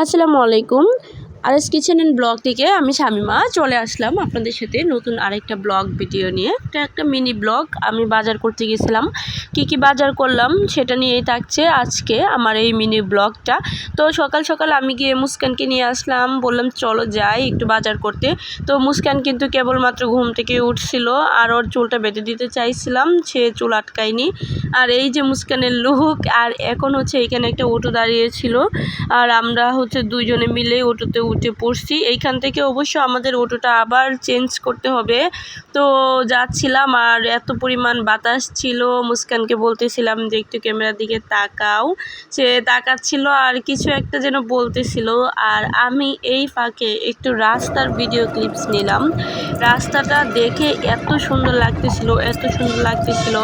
আসসালামু আলাইকুম। RS kitchen and blog থেকে আমি শামিমা চলে আসলাম আপনাদের সাথে নতুন আরেকটা ব্লগ ভিডিও নিয়ে। এটা একটা মিনি ব্লগ। আমি বাজার করতে গেছিলাম। কি কি বাজার করলাম সেটা নিয়েই থাকছে আজকে আমার এই মিনি ব্লগটা। তো সকাল সকাল আমি গিয়ে মুস্কানকে নিয়ে আসলাম। বললাম, চলো যাই একটু বাজার করতে। তো মুস্কান কিন্তু কেবলমাত্র ঘুম থেকে উঠছিল আর ওর চুলটা বেঁধে দিতে চাইছিলাম। সে চুল আটকায়নি। আর এই যে মুস্কানের লুক, আর এখন হচ্ছে এখানে একটা অটো দাঁড়িয়েছিল আর আমরা হচ্ছে দুইজনে মিলে অটোতে উঠে পড়ছি। এইখান থেকে অবশ্য আমাদের অটোটা আবার চেঞ্জ করতে হবে। তো যাচ্ছিলাম আর এত পরিমাণ বাতাস ছিল। মুস্কানকে বলতেছিলাম যে, একটু ক্যামেরার দিকে তাকাও। সে তাকাচ্ছিল আর কিছু একটা যেন বলতেছিল। আর আমি এই ফাঁকে একটু রাস্তার ভিডিও ক্লিপস নিলাম। রাস্তাটা দেখে এত সুন্দর লাগতেছিল, এত সুন্দর লাগতেছিল।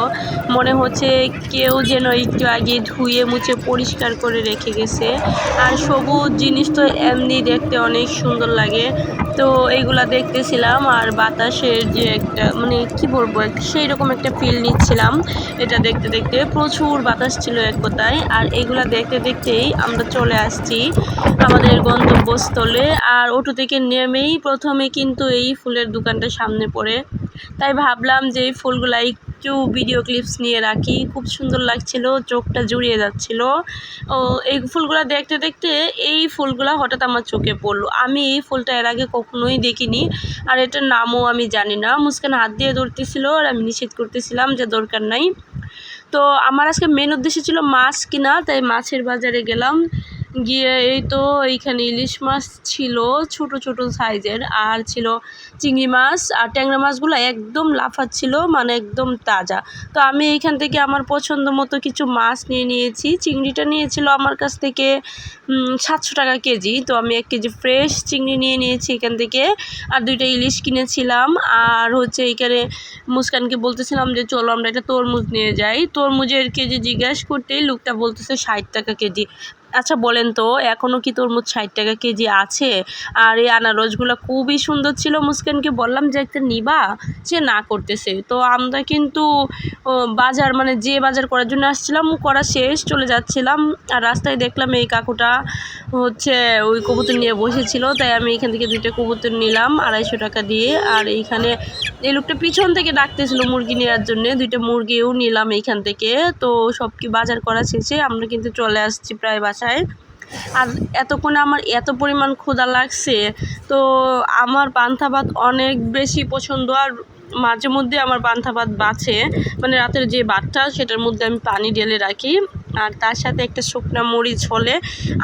মনে হচ্ছে কেউ যেন একটু আগে ধুয়ে মুছে পরিষ্কার করে রেখে গেছে। আর সবুজ জিনিস তো এমনি দেখতে অনেক সুন্দর লাগে। তো এইগুলা দেখতেছিলাম আর বাতাসের যে একটা মানে কি বলব সেই রকম একটা ফিল নিচ্ছিলাম। এটা দেখতে দেখতে প্রচুর বাতাস ছিল এক কোথায়। আর এগুলা দেখতে দেখতেই আমরা চলে আসছি আমাদের গন্তব্যস্থলে। আর অটো থেকে নেমেই প্রথমে কিন্তু এই ফুলের দোকানটা সামনে পড়ে। তাই ভাবলাম যে এই ফুলগুলা একটু ভিডিও ক্লিপস নিয়ে রাখি। খুব সুন্দর লাগছিল, চোখটা জুড়িয়ে যাচ্ছিল। ও, এই ফুলগুলা দেখতে দেখতে এই ফুলগুলা হঠাৎ আমার চোখে পড়ল। আমি এই ফুলটা এর আগে কখনোই দেখিনি আর এটার নামও আমি জানি না। মুস্কান হাত দিয়ে ধরতেছিল আর আমি নিষেধ করতেছিলাম যে দরকার নাই। তো আমার আজকে মেন উদ্দেশ্য ছিল মাছ কিনা, তাই মাছের বাজারে গেলাম। গিয়ে এই তো এইখানে ইলিশ মাছ ছিল, ছোট ছোট সাইজের, আর ছিল চিংড়ি মাছ, আর ট্যাংরা মাছগুলো একদম লাফাচ্ছিল মানে একদম তাজা। তো আমি এইখান থেকে আমার পছন্দ মতো কিছু মাছ নিয়ে নিয়েছি। চিংড়িটা নিয়েছিল আমার কাছ থেকে সাতশো টাকা কেজি। তো আমি এক কেজি ফ্রেশ চিংড়ি নিয়ে নিয়েছি এখান থেকে, আর দুইটা ইলিশ কিনেছিলাম। আর হচ্ছে এইখানে মুস্কানকে বলতেছিলাম যে, চলো আমরা একটা তরমুজ নিয়ে যাই। তরমুজের কেজি জিজ্ঞাস করতেই লোকটা বলতেছে ষাট টাকা কেজি। আচ্ছা বলেন তো এখনও কি তরমুজ ষাট টাকা কেজি আছে? আর এই আনারসগুলো খুবই সুন্দর ছিল, মুস্কানকে বললাম যে একটা নিবা, সে না করতেছে। তো আমরা কিন্তু বাজার মানে যে বাজার করার জন্য আসছিলাম করা শেষ, চলে যাচ্ছিলাম। আর রাস্তায় দেখলাম এই কাকুটা হচ্ছে ওই কবুতর নিয়ে বসেছিল, তাই আমি এখান থেকে দুইটা কবুতর নিলাম, আড়াইশো টাকা দিয়ে। আর এইখানে এই লোকটা পিছন থেকে ডাকতেছিল মুরগি নেওয়ার জন্য, দুইটা মুরগিও নিলাম এইখান থেকে। তো সব কি বাজার করা শেষে আমরা কিন্তু চলে আসছি প্রায় বাসায় আর এতক্ষণে আমার এত পরিমাণ ক্ষুধা লাগছে, তো আমার পান্থা ভাত অনেক বেশি পছন্দ। আর মাঝে মধ্যে আমার পান্থা ভাত বাঁচে। মানে রাতের যে ভাতটা, সেটার মধ্যে আমি পানি ঢেলে রাখি। আর তার সাথে একটা শুকনা মরিচ হলে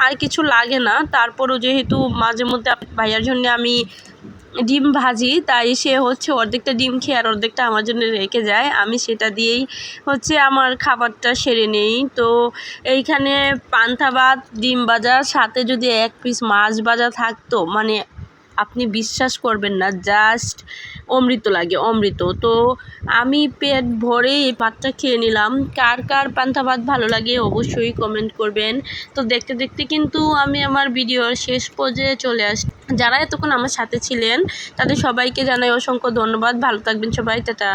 আর কিছু লাগে না। তারপরও যেহেতু মাঝে মধ্যে ভাইয়ার জন্য আমি ডিম ভাজি, তাই সে হচ্ছে অর্ধেকটা ডিম খেয়ে আর অর্ধেকটা আমার জন্য রেখে যায়। আমি সেটা দিয়েই হচ্ছে আমার খাবারটা সেরে নেই। তো এইখানে পান্তা ভাত ডিম ভাজার সাথে যদি এক পিস মাছ ভাজা থাকতো মানে আপনি বিশ্বাস করবেন না জাস্ট অমৃত লাগে, অমৃত। তো আমি পেট ভরে এই ভাতটা খেয়ে নিলাম। কার কার পান্তা ভাত ভালো লাগে অবশ্যই কমেন্ট করবেন। তো দেখতে দেখতে কিন্তু আমি আমার ভিডিওর শেষ পর্যায়ে চলে আস, যারা এতক্ষণ আমার সাথে ছিলেন, তাদের সবাইকে জানাই অসংখ্য ধন্যবাদ। ভালো থাকবেন সবাই, টাটা।